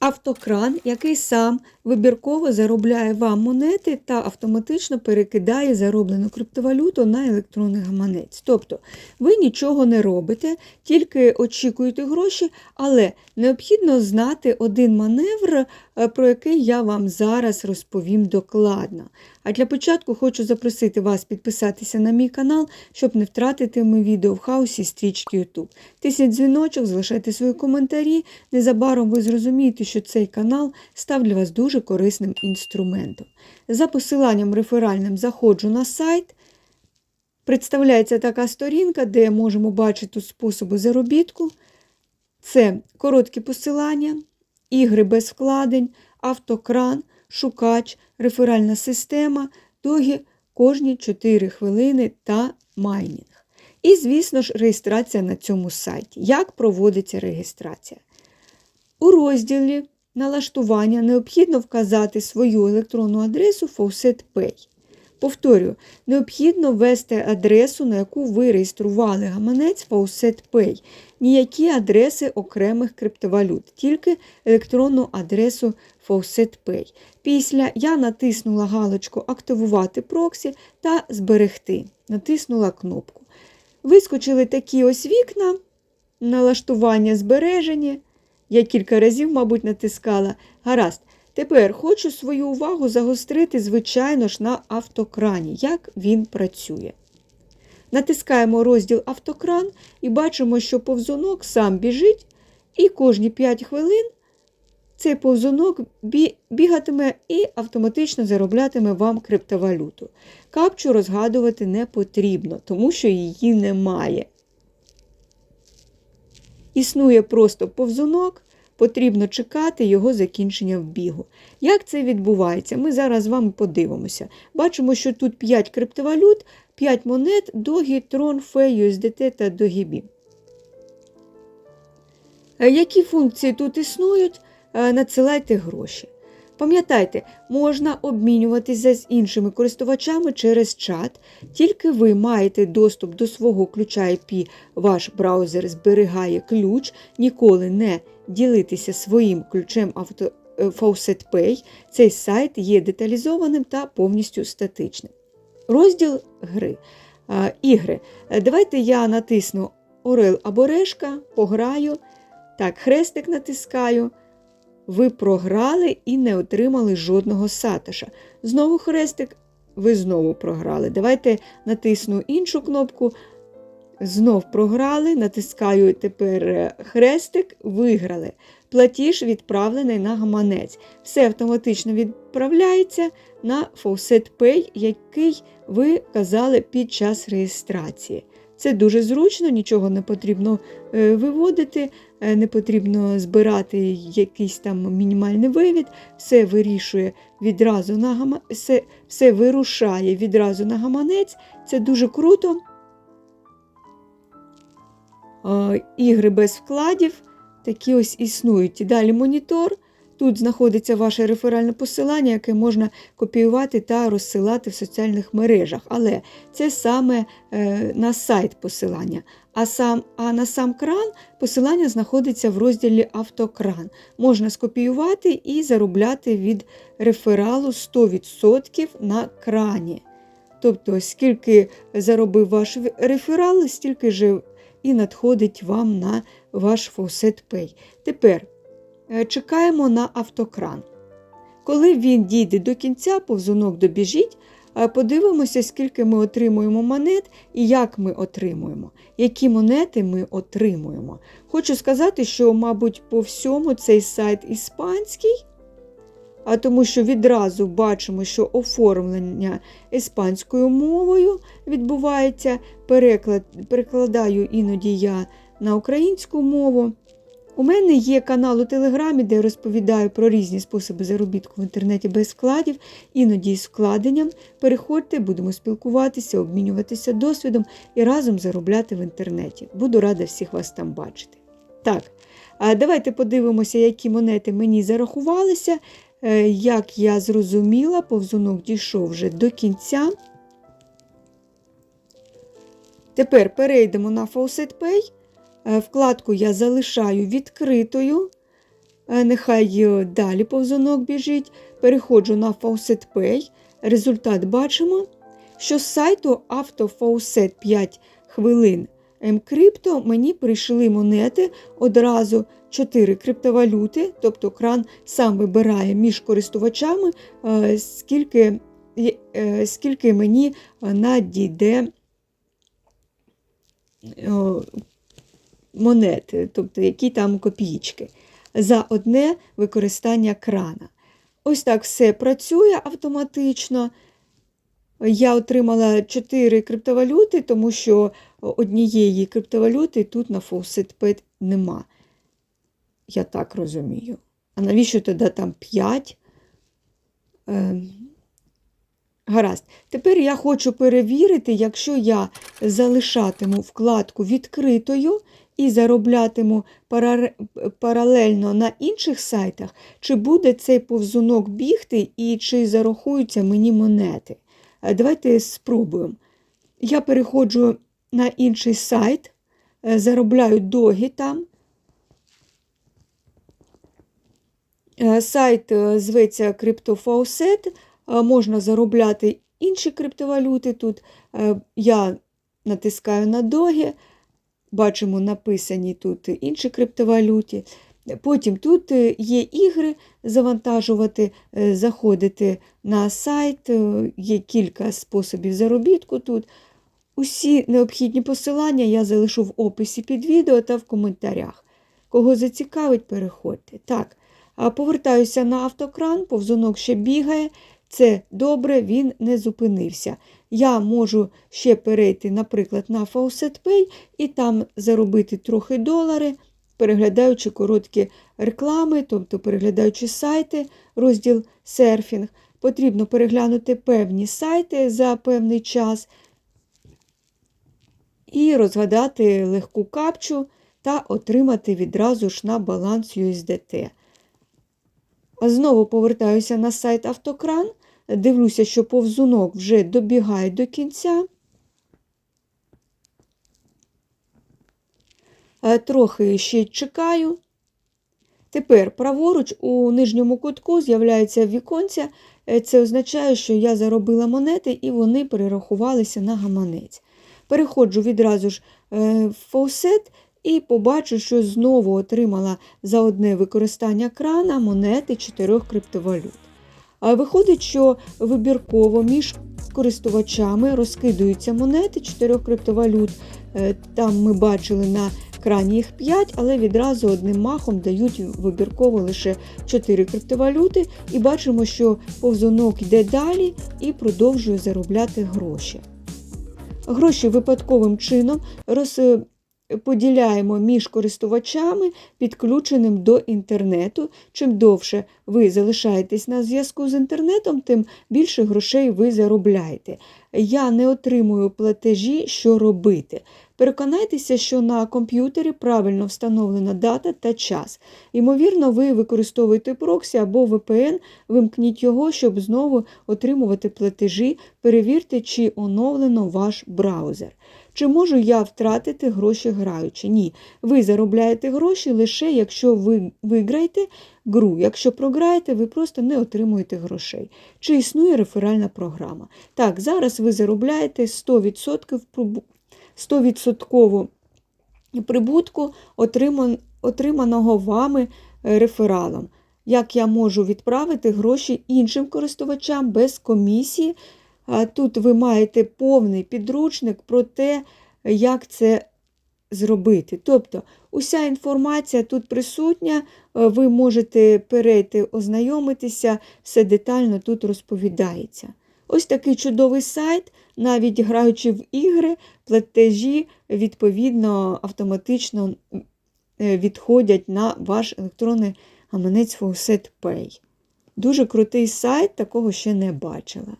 Автокран, який сам вибірково заробляє вам монети та автоматично перекидає зароблену криптовалюту на електронний гаманець. Тобто ви нічого не робите, тільки очікуєте гроші, але необхідно знати один маневр, е, про який я вам зараз розповім докладно. А для початку хочу запросити вас підписатися на мій канал, щоб не втратити мої відео в хаосі стрічки YouTube. Тисніть дзвіночок, залишайте свої коментарі. Незабаром ви зрозумієте, що цей канал став для вас дуже корисним інструментом. За посиланням реферальним заходжу на сайт. Представляється така сторінка, де можемо бачити способи заробітку. Це короткі посилання, ігри без вкладень, автокран, шукач, реферальна система, доги кожні 4 хвилини та майнінг. І, звісно ж, реєстрація на цьому сайті. Як проводиться реєстрація? У розділі налаштування необхідно вказати свою електронну адресу Faucet Pay. Повторюю, необхідно ввести адресу, на яку ви реєстрували гаманець Faucet Pay. Ніякі адреси окремих криптовалют, тільки електронну адресу Faucet Pay. Після я натиснула галочку Активувати проксі та Зберегти. Натиснула кнопку. Вискочили такі ось вікна, налаштування збережені. Я кілька разів, мабуть, натискала. Гаразд. Тепер хочу свою увагу загострити, звичайно ж, на автокрані, як він працює. Натискаємо розділ Автокран і бачимо, що повзунок сам біжить, і кожні 5 хвилин цей повзунок бігатиме і автоматично зароблятиме вам криптовалюту. Капчу розгадувати не потрібно, тому що її немає. Існує просто повзунок, потрібно чекати його закінчення в бігу. Як це відбувається? Ми зараз з вами подивимося. Бачимо, що тут 5 криптовалют, 5 монет, Догі, Трон, Фей, USDT та Догібі. Які функції тут існують? Надсилайте гроші. Пам'ятайте, можна обмінюватися з іншими користувачами через чат, тільки ви маєте доступ до свого ключа IP, ваш браузер зберігає ключ, ніколи не ділитися своїм ключем авто... Faucet Pay. Цей сайт є деталізованим та повністю статичним. Розділ гри. Ігри. Давайте я натисну Орел або Решка, пограю. Так, хрестик натискаю. Ви програли і не отримали жодного сатоша. Знову хрестик, ви знову програли. Давайте натисну іншу кнопку. Знов програли, натискаю тепер хрестик, виграли. Платіж відправлений на гаманець. Все автоматично відправляється на Faucet Pay, який ви казали під час реєстрації. Це дуже зручно, нічого не потрібно виводити, не потрібно збирати якийсь там мінімальний вивід, все вирішує відразу на гама... все, все вирушає відразу на гаманець. Це дуже круто. Ігри без вкладів, такі ось існують. Далі монітор. Тут знаходиться ваше реферальне посилання, яке можна копіювати та розсилати в соціальних мережах. Але це саме е, на сайт посилання. А сам, а на сам кран посилання знаходиться в розділі Автокран. Можна скопіювати і заробляти від рефералу 100% на крані. Тобто, скільки заробив ваш реферал, стільки ж і надходить вам на ваш Faucet Pay. Тепер. Чекаємо на автокран. Коли він дійде до кінця, повзунок добіжить, подивимося, скільки ми отримуємо монет і як ми отримуємо, які монети ми отримуємо. Хочу сказати, що, мабуть, по всьому цей сайт іспанський, а тому що відразу бачимо, що оформлення іспанською мовою відбувається, переклад, перекладаю іноді я на українську мову. У мене є канал у Телеграмі, де я розповідаю про різні способи заробітку в інтернеті без вкладів, іноді з вкладенням. Переходьте, будемо спілкуватися, обмінюватися досвідом і разом заробляти в інтернеті. Буду рада всіх вас там бачити. Так, давайте подивимося, які монети мені зарахувалися. Е, як я зрозуміла, повзунок дійшов вже до кінця. Тепер перейдемо на Faucet Pay. Вкладку я залишаю відкритою. Е, Нехай е, далі повзунок біжить. Переходжу на Faucet Pay. Результат бачимо, що з сайту AutoFaucet 5 хвилин Мкрипто мені прийшли монети одразу 4 криптовалюти, тобто кран сам вибирає між користувачами, е, скільки, е, скільки мені надійде е, монети, тобто які там копійки, за одне використання крана. Ось так все працює автоматично. Я отримала 4 криптовалюти, тому що однієї криптовалюти тут на FaucetPay нема. Я так розумію. А навіщо тоді там 5? Е, гаразд. Тепер я хочу перевірити, якщо я залишатиму вкладку відкритою і зароблятиму парале- паралельно на інших сайтах, чи буде цей повзунок бігти і чи зарахуються мені монети. Е, Давайте спробуємо. Я переходжу на інший сайт, е, заробляю доги там. Е, Сайт зветься CryptoFaucet, можна заробляти інші криптовалюти. Тут я натискаю на доги, бачимо написані тут інші криптовалюти. Потім тут е, є ігри завантажувати, е, заходити на сайт, е, є кілька способів заробітку тут. Усі необхідні посилання я залишу в описі під відео та в коментарях. Кого зацікавить, переходьте. Так, повертаюся на автокран, повзунок ще бігає. Це добре, він не зупинився. Я можу ще перейти, наприклад, на Faucet Pay і там заробити трохи долари, переглядаючи короткі реклами, тобто переглядаючи сайти, розділ серфінг. Потрібно переглянути певні сайти за певний час і розгадати легку капчу та отримати відразу ж на баланс USDT. Знову повертаюся на сайт Автокран, дивлюся, що повзунок вже добігає до кінця. Е, Трохи ще чекаю. Тепер праворуч у нижньому кутку з'являється віконця. Е, Це означає, що я заробила монети і вони перерахувалися на гаманець. Переходжу відразу ж е, в фаусет і побачу, що знову отримала за одне використання крана монети чотирьох криптовалют. А Виходить, що вибірково між користувачами розкидаються монети чотирьох криптовалют. Е, Там ми бачили на крані їх 5, але відразу одним махом дають вибірково лише 4 криптовалюти. І бачимо, що повзунок йде далі і продовжує заробляти гроші. Гроші випадковим чином розподіляємо між користувачами, підключеним до інтернету. Чим довше ви залишаєтесь на зв'язку з інтернетом, тим більше грошей ви заробляєте. Я не отримую платежі, що робити. Переконайтеся, що на комп'ютері правильно встановлена дата та час. Ймовірно, ви використовуєте проксі або VPN, вимкніть його, щоб знову отримувати платежі. Перевірте, чи оновлено ваш браузер. Чи можу я втратити гроші граючи? Ні. Ви заробляєте гроші лише якщо ви виграєте гру. Якщо програєте, ви просто не отримуєте грошей. Чи існує реферальна програма? Так, зараз ви заробляєте 100% прибу- 100% прибутку, отриманого вами е, рефералом. Як я можу відправити гроші іншим користувачам без комісії? Тут ви маєте повний підручник про те, як це зробити. Тобто, уся інформація тут присутня, е, ви можете перейти, ознайомитися, все детально тут розповідається. Ось такий чудовий сайт, навіть граючи в ігри, платежі відповідно автоматично е, відходять на ваш електронний гаманець Faucet Pay. Дуже крутий сайт, такого ще не бачила.